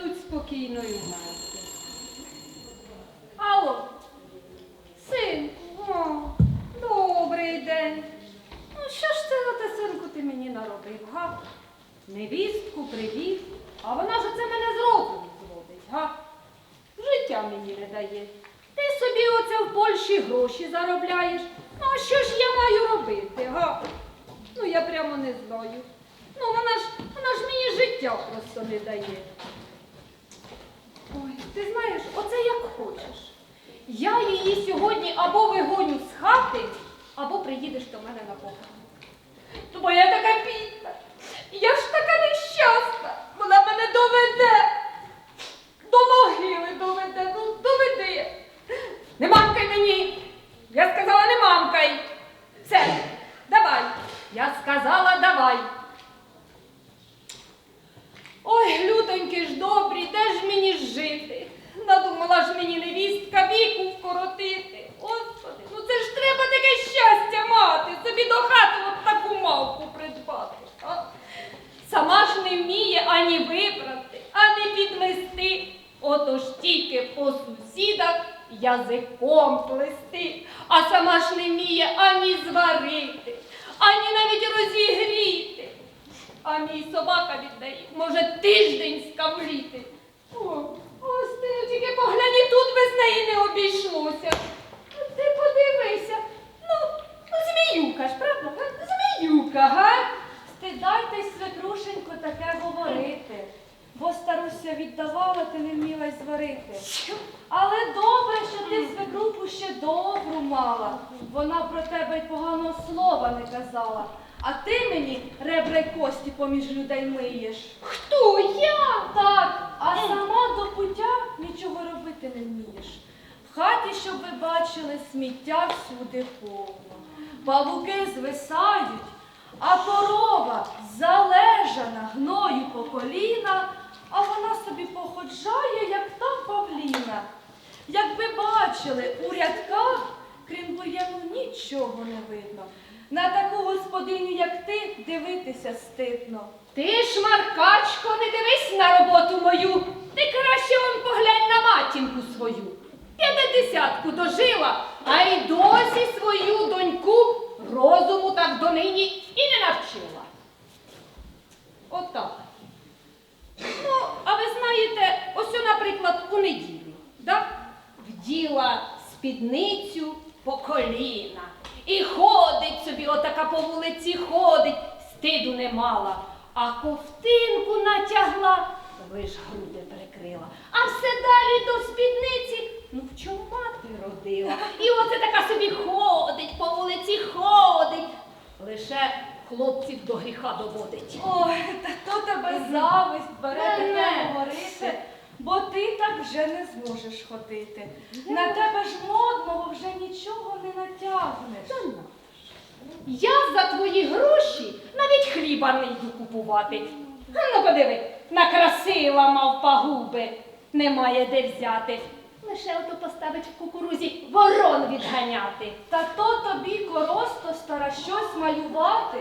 дадуть спокійно і вмерти. Алло, синку, о, добрий день. Ну, що ж ти, оте, синку, ти мені наробив, га? Невістку привів, а вона ж це мене з року зводить, га? Життя мені не дає. Ти собі оце в Польщі гроші заробляєш. Ну, а що ж я маю робити, га? Ну, я прямо не знаю. Ну, вона ж, вона ж мені життя просто не дає. Ой, ти знаєш, оце як хочеш. Я її сьогодні або вигоню з хати, або приїдеш до мене на похорон. Бо я така бідна. Я ж така нещасна. Вона мене доведе. До могили доведе. Ну, доведе. Не мамкай мені. Я сказала, не мамкай. Все, давай. Я сказала, давай. Ой, лютоньки ж добрі, де ж мені жити? Надумала ж мені невістка віку вкоротити. Господи, ну це ж треба таке щастя мати, собі до хати от таку мавку придбати. А? Сама ж не вміє ані вибрати, ані підмести. Отож тільки по сусідах язиком плести, а сама ж не вміє ані зварити, ані навіть розігріти. А мій собака від неї може тиждень скавліти. О, ось ти тільки поглянь, і тут без неї не обійшлося. Ти подивися. Ну, зміюка ж, правда? Зміюка, га? Стидайтесь, свекрушенько, таке говорити, бо старуся віддавала, ти не вміла й зварити. Але добре, що ти свекруху ще добру мала. Вона про тебе й поганого слова не казала. А ти мені ребра й кості поміж людей миєш. Хто я? Так, а сама до пуття нічого робити не вмієш. В хаті, щоб ви бачили, сміття всюди повно. Павуки звисають, а корова залежана гною по коліна, а вона собі походжає, як та павліна. Якби бачили у рядках, крім бур'яну, нічого не видно. На таку господиню, як ти, дивитися стидно. Ти, шмаркачко, не дивись на роботу мою. Ти краще вон поглянь на матінку свою. П'ятдесятку дожила, а й досі свою доньку розуму так донині і не навчила. Отак. Ну, а ви знаєте, ось, наприклад, у неділю, да? вділа спідницю по коліна. І ходить собі, отака по вулиці ходить, стиду не мала, а ковтинку натягла, лиш груди прикрила. А все далі до спідниці, ну в чому мати родила? І оце така собі ходить, по вулиці ходить, лише хлопців до гріха доводить. Ой, та то тебе зависть бере таке говорити, бо ти вже не зможеш ходити. На тебе ж модного вже нічого не натягнеш. Я за твої гроші навіть хліба не йду купувати. Ну, подиви, накрасила мавпа губи, немає де взяти. Лише ото поставить в кукурузі ворон відганяти. Та то тобі коросто стара щось малювати.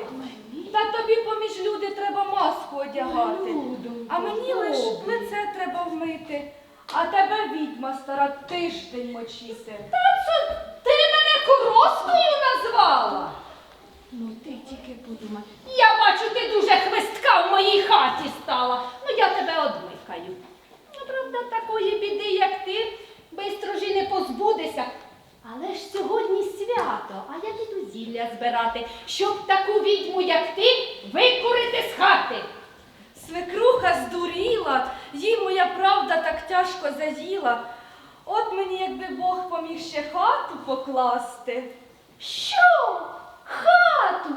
Та тобі поміж люди треба маску одягати. А мені лиш лице треба вмити. А тебе відьма стара тиждень мочити. Та це ти мене короскою назвала? Ну ти тільки подумай. Я бачу, ти дуже хвистка в моїй хаті стала. Ну я тебе одмикаю. Ну, правда, такої біди, як ти, бистро ж і не позбудешся. Але ж сьогодні свято, а я піду зілля збирати, щоб таку відьму, як ти, викурити з хати. Свекруха здуріла, їй моя правда так тяжко заїла. От мені, якби Бог поміг ще хату покласти. Що? Хату?